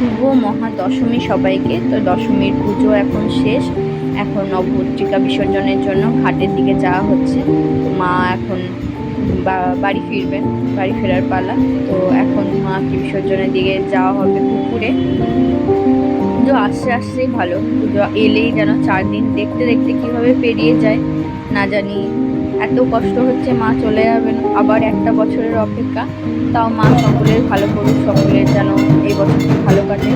শুভ মহা দশমী সবাইকে। তো দশমীর পুজো এখন শেষ। এখন নবপত্রিকা বিসর্জনের জন্য ঘাটের দিকে যাওয়া হচ্ছে। মা এখন বাড়ি ফিরবেন বাড়ি ফেরার পালা। তো এখন মাকে বিসর্জনের দিকে যাওয়া হবে পুকুরে। পুজো আসতে আসতেই ভালো। পুজো এলেই যেন চার দিন দেখতে দেখতে কীভাবে পেরিয়ে যায়, না জানি এত কষ্ট হচ্ছে, মা চলে যাবেন। আবার একটা বছরের অপেক্ষা। তাও মা সকলের ভালো করুক, সকলের যেন এই বছরটি ভালো কাটে।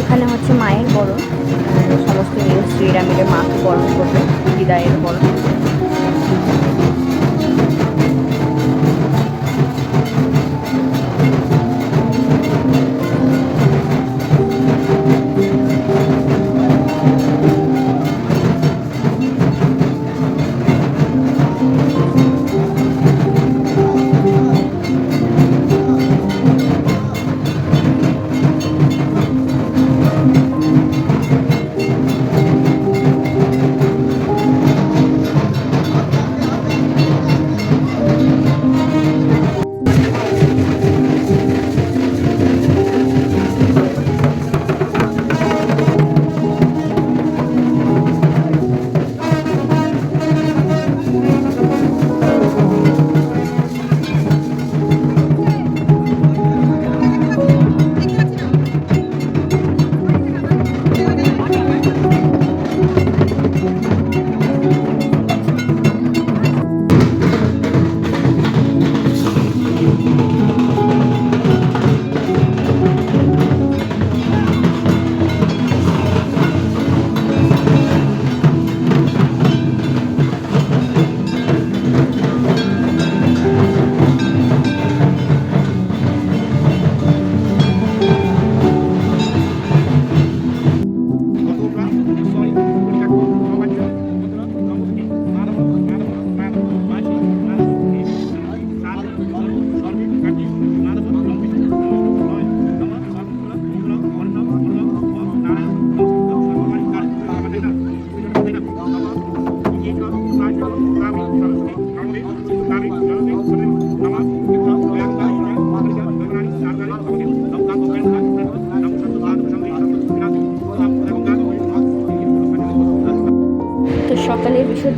এখানে হচ্ছে মায়ের বরণ। সমস্ত নিউজ স্ত্রীরা মিলে মাকে বরণ করবে, বিদায়ের বরণ।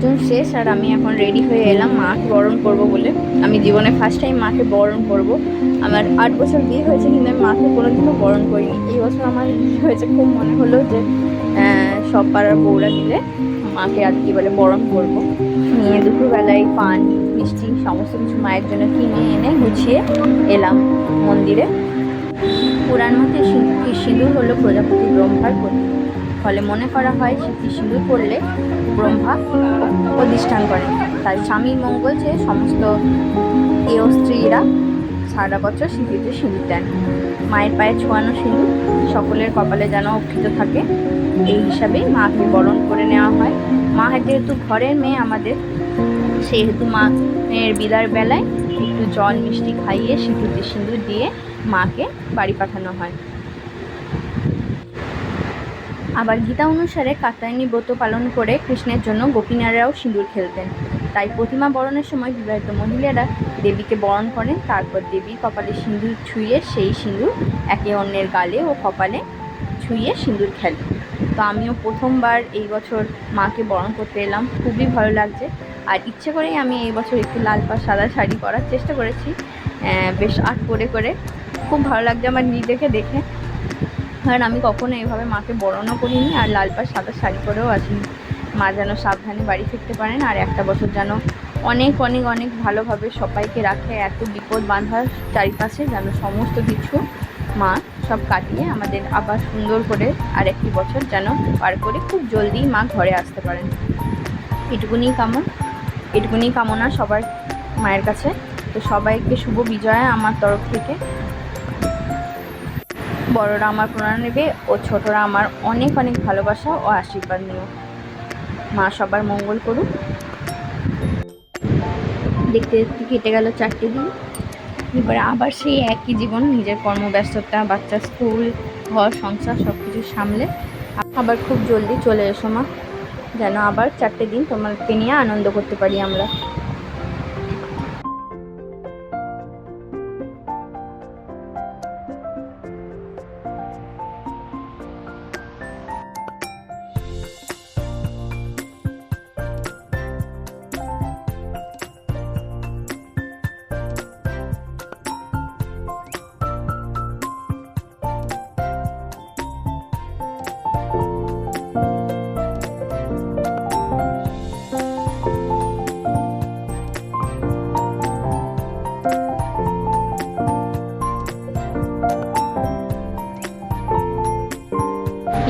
সকালের শেষ, আর আমি এখন রেডি হয়ে এলাম মাকে বরণ করব বলে। আমি জীবনে ফার্স্ট টাইম মাকে বরণ করব। আমার আট বছর বিয়ে হয়েছে, কিন্তু আমি মাকে কোনোদিনও বরণ করিনি। এই বছর আমার হয়েছে, খুব মনে হলো যে সব পাড়ার বউরা মিলে মাকে আর কি বলে বরণ করব। নিয়ে দুপুরবেলায় পান, মিষ্টি, সমস্ত কিছু মায়ের জন্য কিনে এনে গুছিয়ে এলাম মন্দিরে। পুরাণ মতে সিঁদুর হলো প্রজাপতি ব্রহ্মার প্রতীক। ফলে মনে করা হয় স্মৃতি সিঁদুর করলে ব্রহ্মা প্রতিষ্ঠান করেন। তাই স্বামীর মঙ্গল চেয়ে সমস্ত এও স্ত্রীরা সারা বছর স্মৃতিতে সিঁদুর দেন। মায়ের পায়ে ছোঁয়ানো সিঁদুর সকলের কপালে যেন অক্ষিত থাকে, এই হিসাবেই মাকে বরণ করে নেওয়া হয়। মা যেহেতু ঘরের মেয়ে আমাদের সেহেতু মা মেয়ের বিদার বেলায় একটু জল মিষ্টি খাইয়ে সিঁদুরতে সিঁদুর দিয়ে মাকে বাড়ি পাঠানো হয়। আবার গীতা অনুসারে কাত্যায়নী ব্রত পালন করে কৃষ্ণের জন্য গোপীনারাও সিঁদুর খেলতেন। তাই প্রতিমা বরণের সময় বিবাহিত মহিলারা দেবীকে বরণ করেন, তারপর দেবীর কপালে সিঁদুর ছুঁয়ে সেই সিঁদুর একে অন্যের গালে ও কপালে ছুঁয়ে সিঁদুর খেলে তো আমিও প্রথমবার এই বছর মাকে বরণ করতে এলাম, খুবই ভালো লাগছে। আর ইচ্ছে করেই আমি এই বছর একটু লাল পাড় সাদা শাড়ি পরার চেষ্টা করেছি। বেশ আর্ট করে করে। খুব ভালো লাগছে আমার নিজেকে দেখে। কারণ আমি কখনো এভাবে মাকে বরণও করিনি আর লাল পাড় সাদা শাড়ি পরেও আসিনি। মা যেন সাবধানে বাড়ি ফিরতে পারেন আর একটা বছর যেন অনেক অনেক অনেক ভালোভাবে সবাইকে রাখে, এত বিপদ বাঁধার চারিপাশে যেন সমস্ত কিছু মা সব কাটিয়ে আমাদের আবার সুন্দর করে আর একটি বছর যেন পার করে খুব জলদি মা ঘরে আসতে পারেন। এটুকুনি কামন, এটুকুনি কামনা সবার মায়ের কাছে। তো সবাইকে শুভ বিজয়া আমার তরফ থেকে। বড়রা আমার প্রণাম নেবে ও ছোটরা আমার অনেক অনেক ভালোবাসা ও আশীর্বাদ নিও। মা সবার মঙ্গল করুক। দেখতে দেখতে কেটে গেল চারটে দিন। এবারে আবার সেই একই জীবন, নিজের কর্মব্যস্ততা, বাচ্চা স্কুল, ঘর, সংসার সব কিছু সামলে আবার খুব জলদি চলে এসো মা। যেন আবার চারটে দিন তোমাকে নিয়ে আনন্দ করতে পারি আমরা।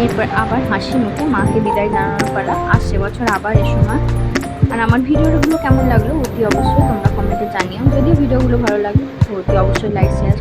এরপর আবার হাসি মুখে মাকে বিদায় জানানোর পালা। আসছে বছর আবার এসো মা। আর আমার ভিডিওগুলো কেমন লাগল অতি অবশ্যই তোমরা কমেন্টে জানিও। যদি ভিডিওগুলো ভালো লাগে, অতি অবশ্যই লাইক শেয়ার